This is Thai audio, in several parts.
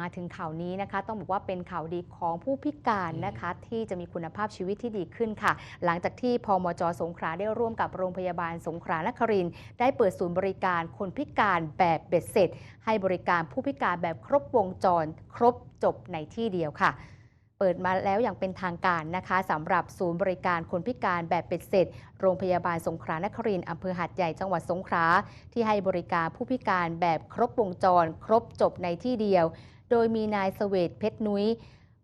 มาถึงข่าวนี้นะคะ ต้องบอกว่าเป็นข่าวดีของผู้พิการนะคะ ที่จะมีคุณภาพชีวิตที่ดีขึ้นค่ะ หลังจากที่พมจสงขลาได้ร่วมกับโรงพยาบาลสงขลานครินทร์ได้เปิดศูนย์บริการคนพิการแบบเบ็ดเสร็จ ให้บริการผู้พิการแบบครบวงจร ครบจบในที่เดียวค่ะเปิดมาแล้วอย่างเป็นทางการนะคะสำหรับศูนย์บริการคนพิการแบบเป็ดเสร็จ โรงพยาบาลสงขลานครินทร์อำเภอหัดใหญ่จังหวัดสงขลาที่ให้บริการผู้พิการแบบครบวงจร ครบจบในที่เดียว โดยมีนายเสวตเพชรนุ้ย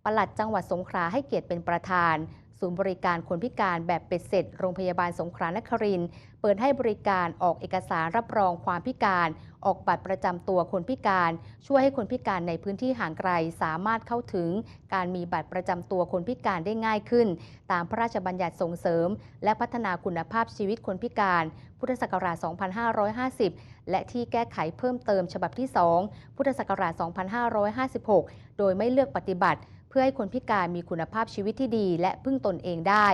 ปลัดจังหวัดสงขลาให้เกียรติเป็นประธาน ศูนย์บริการคนพิการแบบเป็ดเสร็จ โรงพยาบาลสงขลานครินเปิดให้บริการออกเอกสารรับรองความพิการ ออกบัตรประจำตัวคนพิการ ช่วยให้คนพิการในพื้นที่ห่างไกลสามารถเข้าถึง การมีบัตรประจำตัวคนพิการได้ง่ายขึ้น ตามพระราชบัญญัติส่งเสริม และพัฒนาคุณภาพชีวิตคนพิการ พุทธศักราช 2550 และที่แก้ไขเพิ่มเติมฉบับที่ 2 พุทธศักราช 2556 โดยไม่เลือกปฏิบัติ เพื่อให้คนพิการมีคุณภาพชีวิตที่ดี และพึ่งตนเองได้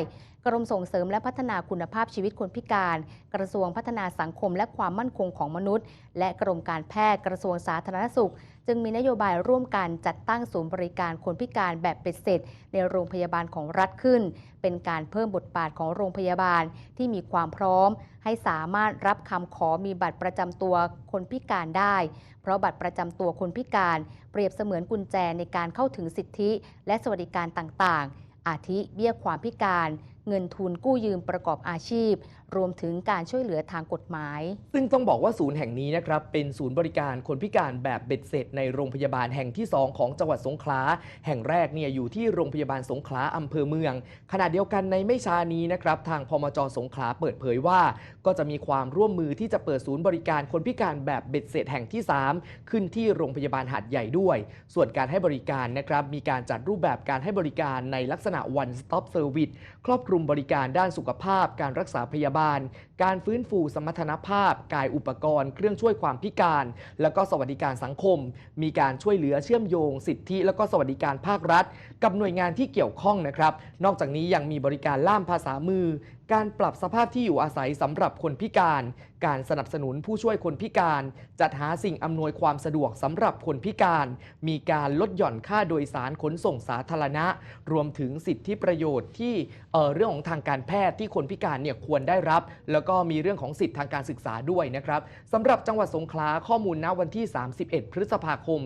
กรมส่งเสริมและพัฒนาคุณภาพชีวิตคนพิการ กระทรวงพัฒนาสังคมและความมั่นคงของมนุษย์ และกรมการแพทย์กระทรวงสาธารณสุข จึงมีนโยบายร่วมกันจัดตั้งศูนย์บริการคนพิการแบบเป็ดเสร็จ ในโรงพยาบาลของรัฐขึ้น เป็นการเพิ่มบทบาทของโรงพยาบาลที่มีความพร้อม ให้สามารถรับคำขอมีบัตรประจำตัวคนพิการได้ เพราะบัตรประจำตัวคนพิการเปรียบเสมือนกุญแจในการเข้าถึงสิทธิ และสวัสดิการต่างๆ อาทิเบี้ยความพิการ เงินทุนกู้ยืมประกอบอาชีพ รวมถึงการช่วยเหลือทางกฎหมาย ซึ่งต้องบอกว่าศูนย์แห่งนี้นะครับเป็นศูนย์บริการคนพิการแบบเบ็ดเสร็จในโรงพยาบาลแห่งที่ 2 ของจังหวัดสงขลาแห่งแรกเนี่ยอยู่ที่โรงพยาบาลสงขลาอำเภอเมือง ขณะเดียวกันในไม่ช้านี้นะครับทางพมจสงขลาเปิดเผยว่า ก็จะมีความร่วมมือที่จะเปิดศูนย์บริการคนพิการแบบเบ็ดเสร็จแห่งที่ 3 ขึ้นที่โรงพยาบาลหาดใหญ่ด้วย ส่วนการให้บริการนะครับมีการจัดรูปแบบการให้บริการในลักษณะ one stop service ครอบคลุมบริการด้านสุขภาพ การรักษาพยาบาลการฟื้นฟูสมรรถนภาพ กายอุปกรณ์ เครื่องช่วยความพิการ แล้วก็สวัสดิการสังคม มีการช่วยเหลือเชื่อมโยง สิทธิ แล้วก็สวัสดิการภาครัฐ กับหน่วยงานที่เกี่ยวข้องนะครับ นอกจากนี้ยังมีบริการล่ามภาษามือ การปรับสภาพที่อยู่อาศัยสำหรับคนพิการ การสนับสนุนผู้ช่วยคนพิการ จัดหาสิ่งอำนวยความสะดวกสำหรับคนพิการ มีการลดหย่อนค่าโดยสารขนส่งสาธารณะ รวมถึงสิทธิประโยชน์ที่เออเรื่องของทางการแพทย์ที่คนพิการเนี่ยควรได้รับแล้วก็มีเรื่องของสิทธิทางการศึกษาด้วยนะครับสำหรับจังหวัดสงขลาข้อมูลณวันที่ 31 พฤษภาคม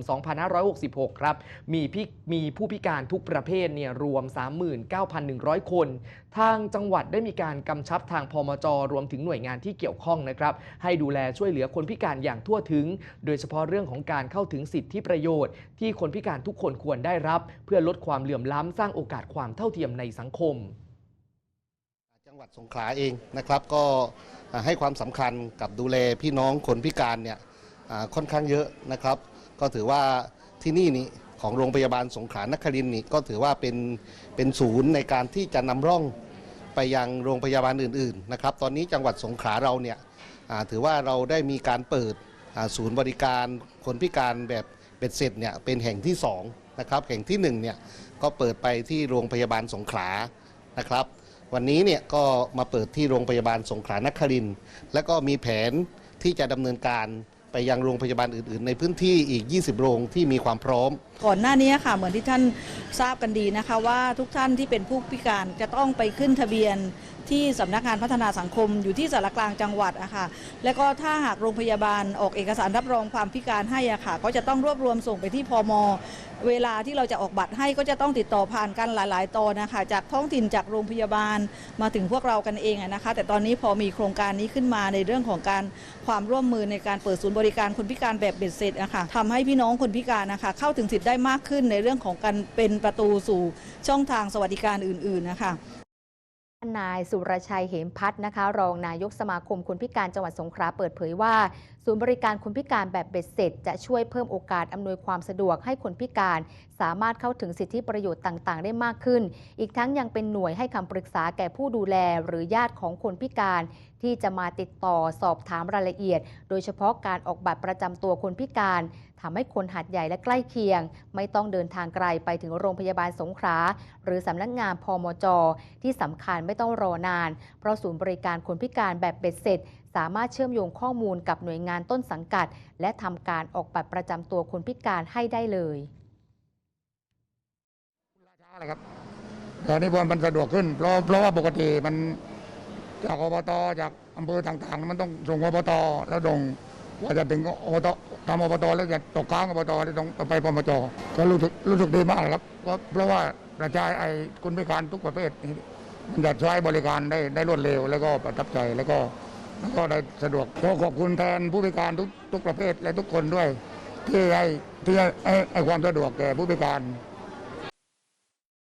2566 ครับ มีพิมีผู้พิการทุกประเภทเนี่ยรวม 39,100 คน ทางจังหวัดได้มีการกำชับทางพมจรวมถึงหน่วยงานที่เกี่ยวข้องนะครับ ให้ดูแลช่วยเหลือคนพิการอย่างทั่วถึง โดยเฉพาะเรื่องของการเข้าถึงสิทธิประโยชน์ ที่คนพิการทุกคนควรได้รับ เพื่อลดความเหลื่อมล้ำสร้างโอกาสความเท่าเทียมในสังคม งหวัดสงขลาเองนะครับก็ให้ความสำคัญกับดูแลพี่น้องคนพิการเนี่ยค่อนข้างเยอะนะครับ ก็ถือว่าที่นี่นี่ของโรงพยาบาลสงขลานครินนี่ก็ถือว่าเป็นเป็นศูนย์ในการที่จะนำร่องไปยังโรงพยาบาลอื่นๆนะครับ ตอนนี้จังหวัดสงขลาเราเนี่ยถือว่าเราได้มีการเปิดศูนย์บริการคนพิการแบบเบ็ดเสร็จเนี่ยเป็นแห่งที่สองนะครับแห่งที่หนึ่งเนี่ยก็เปิดไปที่โรงพยาบาลสงขลานะครับ วันนี้เนี่ยก็มาเปิดที่โรงพยาบาลสงขลานครินทร์และก็มีแผนที่จะดำเนินการ ไปยังโรงพยาบาลอื่น ๆ ในพื้นที่อีก 20 โรงที่มีความพร้อม ก่อนหน้านี้ค่ะเหมือนที่ท่านทราบกันดีนะคะ ว่าทุกท่านที่เป็นผู้พิการจะต้องไปขึ้นทะเบียนที่สำนักงานพัฒนาสังคมอยู่ที่สารกลางจังหวัดอะค่ะ แล้วก็ถ้าหากโรงพยาบาลออกเอกสารรับรองความพิการให้อะค่ะ ก็จะต้องรวบรวมส่งไปที่พม เวลาที่เราจะออกบัตรให้ก็จะต้องติดต่อผ่านกันหลาย ๆตอนนะคะ จากท้องถิ่นจากโรงพยาบาลมาถึงพวกเรากันเองอะนะคะ แต่ตอนนี้พอมีโครงการนี้ขึ้นมาในเรื่องของการความร่วมมือในการเปิดศูนย์บริการคนพิการแบบเบ็ดเสร็จนะคะทำให้พี่น้องคนพิการนะคะเข้าถึงสิทธิ์ได้มากขึ้นในเรื่องของการเป็นประตูสู่ช่องทางสวัสดิการอื่นๆนะคะ นายสุรชัยเหมพัฒน์นะคะ รองนายกสมาคมคนพิการจังหวัดสงขลาเปิดเผยว่า ศูนย์บริการคนพิการแบบเบ็ดเสร็จ จะช่วยเพิ่มโอกาสอำนวยความสะดวกให้คนพิการ สามารถเข้าถึงสิทธิประโยชน์ต่างๆ ได้มากขึ้น อีกทั้งยังเป็นหน่วยให้คำปรึกษาแก่ผู้ดูแลหรือญาติของคนพิการ ที่จะมาติดต่อสอบถามรายละเอียด โดยเฉพาะการออกบัตรประจำตัวคนพิการ ทำให้คนหัดใหญ่และใกล้เคียง ไม่ต้องเดินทางไกลไปถึงโรงพยาบาลสงขลาหรือสำนักงานพมจ ที่สำคัญไม่ต้องรอนาน เพราะศูนย์บริการคนพิการแบบเบ็ดเสร็จ สามารถเชื่อมโยงข้อมูลกับหน่วยงานต้นสังกัด และทำการออกบัตรประจำตัวคนพิการให้ได้เลยอะไรครับแต่นี่มันสะดวกขึ้น เพราะเพราะว่าปกติมันจากอบตจากอำเภอต่างๆ มันต้องส่งอบตแล้วส่ง ว่าจะถึงอบตทำอบตแล้วจะตกค้างอบตแล้วต้องไปปมจก็รู้สึกรู้สึกดีมากครับเพราะเพราะว่ากระจายไอ้คนพิการทุกประเภทมันจะใช้บริการได้ได้รวดเร็วแล้วก็ประทับใจแล้วก็แล้วก็ได้สะดวกก็ขอบคุณแทนผู้พิการทุกทุกประเภทและทุกคนด้วย ที่ให้ที่ให้ให้ให้ความสะดวกแก่ผู้พิการ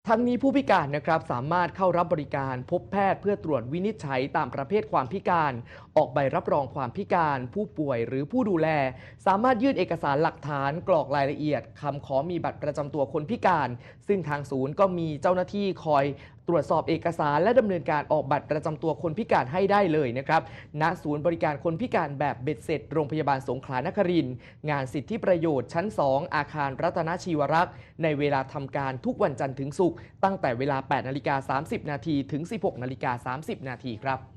ทั้งนี้ผู้พิการนะครับสามารถเข้ารับบริการพบแพทย์เพื่อตรวจวินิจฉัยตามประเภทความพิการ ออกใบรับรองความพิการ ผู้ป่วยหรือผู้ดูแล สามารถยื่นเอกสารหลักฐานกรอกรายละเอียดคำขอมีบัตรประจำตัวคนพิการ ซึ่งทางศูนย์ก็มีเจ้าหน้าที่คอยตรวจสอบเอกสารและดำเนินการออกบัตรประจำตัวคนพิการให้ได้เลยนะครับ ณ ศูนย์บริการคนพิการแบบเบ็ดเสร็จ โรงพยาบาลสงขลานคริน งานสิทธิประโยชน์ชั้น 2 อาคารรัตนชีวรักษ์ ในเวลาทำการทุกวันจันทร์ถึงศุกร์ตั้งแต่เวลา 8 นาฬิกา 30 นาทีถึง 16 นาฬิกา 30 นาทีครับ